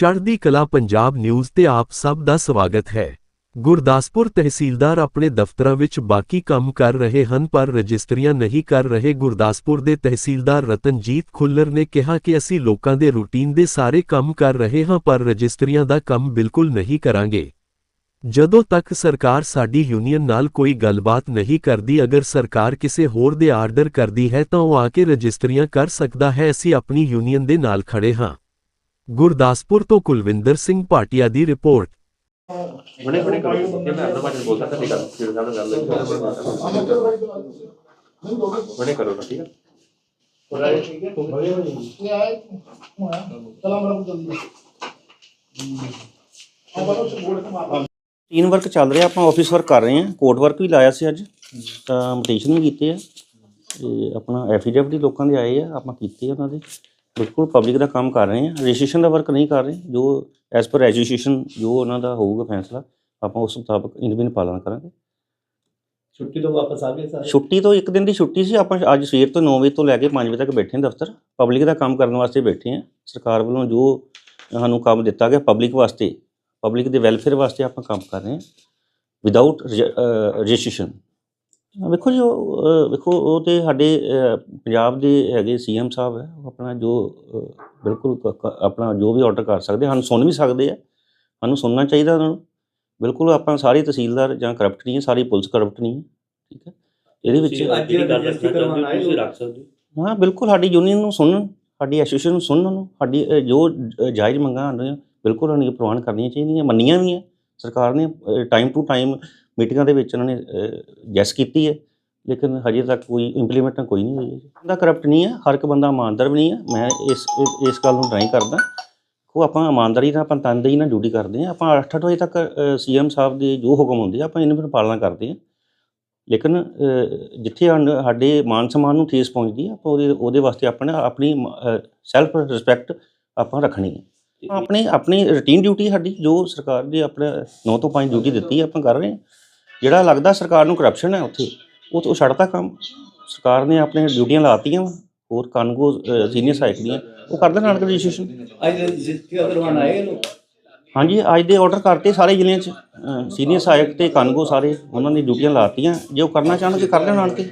ਚੜ੍ਹਦੀ ਕਲਾ ਪੰਜਾਬ ਨਿਊਜ਼ ਤੇ ਆਪ ਸਭ ਦਾ ਸਵਾਗਤ ਹੈ। ਗੁਰਦਾਸਪੁਰ ਤਹਿਸੀਲਦਾਰ ਆਪਣੇ ਦਫ਼ਤਰਾਂ ਵਿੱਚ ਬਾਕੀ ਕੰਮ ਕਰ ਰਹੇ ਹਨ ਪਰ ਰਜਿਸਟਰੀਆਂ ਨਹੀਂ ਕਰ ਰਹੇ। ਗੁਰਦਾਸਪੁਰ ਦੇ ਤਹਿਸੀਲਦਾਰ ਰਤਨਜੀਤ ਖੁੱਲਰ ਨੇ ਕਿਹਾ ਕਿ ਅਸੀਂ ਲੋਕਾਂ ਦੇ ਰੂਟੀਨ ਦੇ ਸਾਰੇ ਕੰਮ ਕਰ ਰਹੇ ਹਾਂ ਪਰ ਰਜਿਸਟਰੀਆਂ ਦਾ ਕੰਮ ਬਿਲਕੁਲ ਨਹੀਂ ਕਰਾਂਗੇ। ਜਦੋਂ ਤੱਕ ਸਰਕਾਰ ਸਾਡੀ ਯੂਨੀਅਨ ਨਾਲ ਕੋਈ ਗੱਲਬਾਤ ਨਹੀਂ ਕਰਦੀ, ਅਗਰ ਸਰਕਾਰ ਕਿਸੇ ਹੋਰ ਦੇ ਆਰਡਰ ਕਰਦੀ ਹੈ ਤਾਂ ਉਹ ਆ ਕੇ ਰਜਿਸਟਰੀਆਂ ਕਰ ਸਕਦਾ ਹੈ। ਅਸੀਂ ਆਪਣੀ ਯੂਨੀਅਨ ਦੇ ਨਾਲ ਖੜੇ ਹਾਂ। ਗੁਰਦਾਸਪੁਰ ਤੋਂ ਕੁਲਵਿੰਦਰ ਸਿੰਘ ਭਾਟੀਆ ਦੀ ਰਿਪੋਰਟ। ਬਣੇ ਬਣੇ ਕਰੋ ਮੈਂ ਆਪਣਾ ਭਾਸ਼ਣ ਬੋਲਦਾ ਤਾਂ ਠੀਕ ਆ ਫਿਰ ਗੱਲ ਕਰ ਲੈ ਬਣੇ ਕਰੋ ਨਾ ਠੀਕ ਆ ਟੀਮ ਵਰਕ ਚੱਲ ਰਿਹਾ, ਆਪਾਂ ਆਫਿਸ ਵਰਕ ਕਰ ਰਹੇ ਹਾਂ। ਕੋਰਟ ਵਰਕ ਵੀ ਲਾਇਆ ਸੀ ਅੱਜ, ਤਾਂ ਮਟੀਸ਼ਨ ਵੀ ਕੀਤੇ ਆ। ਤੇ ਆਪਣਾ ਐਫੀਡੇਵਿਟ ਲੋਕਾਂ ਦੇ ਆਏ ਆ, ਆਪਾਂ ਕੀਤੇ ਉਹਨਾਂ ਦੇ। ਬਿਲਕੁਲ ਪਬਲਿਕ ਦਾ ਕੰਮ ਕਰ ਰਹੇ ਹਾਂ। ਰਜਿਸਟ੍ਰੇਸ਼ਨ ਦਾ ਵਰਕ ਨਹੀਂ ਕਰ ਰਹੇ। ਜੋ ਐਸ ਪਰ ਐਜੂਕੇਸ਼ਨ ਜੋ ਉਹਨਾਂ ਦਾ ਹੋਊਗਾ ਫੈਸਲਾ ਆਪਾਂ ਉਸ ਮੁਤਾਬਕ ਇਨਵਿਨ ਪਾਲਣਾ ਕਰਾਂਗੇ। ਛੁੱਟੀ ਤੋਂ ਵਾਪਸ ਆ ਗਏ ਸਾਰੇ? ਛੁੱਟੀ ਤੋਂ ਇੱਕ ਦਿਨ ਦੀ ਛੁੱਟੀ ਸੀ। ਆਪਾਂ ਅੱਜ ਸਵੇਰ ਤੋਂ 9 ਵਜੇ ਤੋਂ ਲੈ ਕੇ 5 ਵਜੇ ਤੱਕ ਬੈਠੇ ਹਾਂ ਦਫ਼ਤਰ। ਪਬਲਿਕ ਦਾ ਕੰਮ ਕਰਨ ਵਾਸਤੇ ਬੈਠੇ ਹਾਂ। ਸਰਕਾਰ ਵੱਲੋਂ ਜੋ ਸਾਨੂੰ ਕੰਮ ਦਿੱਤਾ ਗਿਆ ਪਬਲਿਕ ਵਾਸਤੇ ਪਬਲਿਕ ਦੇ ਵੈਲਫੇਅਰ ਵਾਸਤੇ ਆਪਾਂ ਕੰਮ ਕਰ ਰਹੇ ਹਾਂ। ਵਿਦਆਊਟ ਰਜਿਸਟ੍ਰੇਸ਼ਨ ਵੇਖੋ ਜੋ ਅਹ, ਵੇਖੋ ਉਹ ਤੇ ਸਾਡੇ ਪੰਜਾਬ ਦੇ ਹੈਗੇ ਸੀਐਮ ਸਾਹਿਬ ਹੈ ਉਹ ਆਪਣਾ ਜੋ ਬਿਲਕੁਲ ਆਪਣਾ ਜੋ ਵੀ ਆਰਡਰ ਕਰ ਸਕਦੇ ਹਨ ਸੁਣ ਵੀ ਸਕਦੇ ਆ ਸਾਨੂੰ ਸੁਣਨਾ ਚਾਹੀਦਾ ਉਹਨਾਂ ਨੂੰ। ਬਿਲਕੁਲ ਆਪਾਂ ਸਾਰੇ ਤਹਿਸੀਲਦਾਰ ਜਾਂ ਕਰਪਟ ਨਹੀਂ ਹੈ ਸਾਰੀ ਪੁਲਿਸ ਕਰਪਟ ਨਹੀਂ ਹੈ ਠੀਕ ਹੈ। ਇਹਦੇ ਵਿੱਚ ਅੱਜ ਜਿਹੜੀ ਗੱਲ ਰਜਿਸਟਰੀ ਕਰਵਾਉਣ ਆਏ ਤੁਸੀਂ। ਰੱਖ ਸਕਦੇ ਹੋ। ਹਾਂ ਬਿਲਕੁਲ ਸਾਡੀ ਯੂਨੀਅਨ ਨੂੰ ਸੁਣਨ ਸਾਡੀ ਐਸੋਸੀਏਸ਼ਨ ਨੂੰ ਸੁਣਨ ਨੂੰ ਸਾਡੀ ਜੋ ਜਾਇਜ਼ ਮੰਗਾਂ ਹਨ ਬਿਲਕੁਲ ਉਹਨਾਂ ਪ੍ਰਵਾਨ ਕਰਨੀਆਂ ਚਾਹੀਦੀਆਂ ਮੰਨੀਆਂ ਵੀ ਹੈ। ਸਰਕਾਰ ਨੇ ਟਾਈਮ ਟੂ ਟਾਈਮ ਮੀਟਿੰਗਾਂ ਦੇ ਵਿੱਚ ਉਹਨਾਂ ਨੇ ਜੈਸ ਕੀਤੀ ਹੈ ਲੇਕਿਨ ਹਜੇ ਤੱਕ ਕੋਈ ਇੰਪਲੀਮੈਂਟ ਕੋਈ ਨਹੀਂ ਹੋਈ ਹੈ ਬੰਦਾ ਕਰਪਟ ਨਹੀਂ ਹੈ ਹਰ ਇੱਕ ਬੰਦਾ ਇਮਾਨਦਾਰ ਵੀ ਨਹੀਂ ਹੈ। ਮੈਂ ਇਸ ਇਸ- ਗੱਲ ਨੂੰ ਡਰਾਈ ਕਰਦਾ ਉਹ ਆਪਾਂ ਇਮਾਨਦਾਰੀ ਨਾਲ ਆਪਾਂ ਤਨਦੇਹੀ ਨਾਲ ਡਿਊਟੀ ਕਰਦੇ ਹਾਂ। ਆਪਾਂ 8-8 ਵਜੇ ਤੱਕ ਸੀਐਮ ਸਾਹਿਬ ਦੇ ਜੋ ਹੁਕਮ ਹੁੰਦੇ ਆ ਆਪਾਂ ਇਹਨਾਂ ਦੀ ਪਾਲਣਾ ਕਰਦੇ ਹਾਂ। ਲੇਕਿਨ ਜਿੱਥੇ ਸਾਡੇ ਮਾਨ ਸਨਮਾਨ ਨੂੰ ਠੇਸ ਪਹੁੰਚਦੀ ਹੈ ਆਪਾਂ ਉਹਦੇ ਉਹਦੇ ਵਾਸਤੇ ਆਪਣਾ ਆਪਣੀ ਸੈਲਫ ਰਿਸਪੈਕਟ ਆਪਾਂ ਰੱਖਣੀ ਹੈ। ਆਪਣੀ ਆਪਣੀ ਰੂਟੀਨ ਡਿਊਟੀ ਸਾਡੀ ਜੋ ਸਰਕਾਰ ਦੀ ਆਪਣੇ 9 ਤੋਂ 5 ਡਿਊਟੀ ਦਿੱਤੀ ਹੈ ਆਪਾਂ ਕਰ ਰਹੇ ਹਾਂ। ਜਿਹੜਾ ਲੱਗਦਾ ਸਰਕਾਰ ਨੂੰ ਕਰਪਸ਼ਨ ਹੈ ਉੱਥੇ ਉਹ ਉਹ ਛੱਡਤਾ ਕੰਮ। ਸਰਕਾਰ ਨੇ ਆਪਣੇ ਡਿਊਟੀਆਂ ਲਾਤੀਆਂ ਵਾਂ। ਹੋਰ ਕਾਨੂੰਗੋ ਸੀਨੀਅਰ ਸਾਈਕ ਦੀਆਂ। ਉਹ ਕਰ ਦੇਣ ਨਾਨਕ ਰਜਿਸਟ੍ਰੇਸ਼ਨ। ਅੱਜ ਰਜਿਸਟਰੀ ਕਰਵਾਉਣ ਆਏ ਲੋਕ? ਹਾਂਜੀ ਅੱਜ ਦੇ ਆਰਡਰ ਕਰਤੇ ਸਾਰੇ ਜ਼ਿਲ੍ਹਿਆਂ 'ਚ। ਸੀਨੀਅਰ ਸਹਾਇਕ ਤੇ ਕਾਨੂੰਗੋ ਸਾਰੇ ਉਹਨਾਂ ਦੀ ਡਿਊਟੀਆਂ ਲਾਤੀਆਂ। ਜੇ ਉਹ ਕਰਨਾ ਚਾਹਣਗੇ ਕਰ ਲੈਣ ਆਣ ਕੇ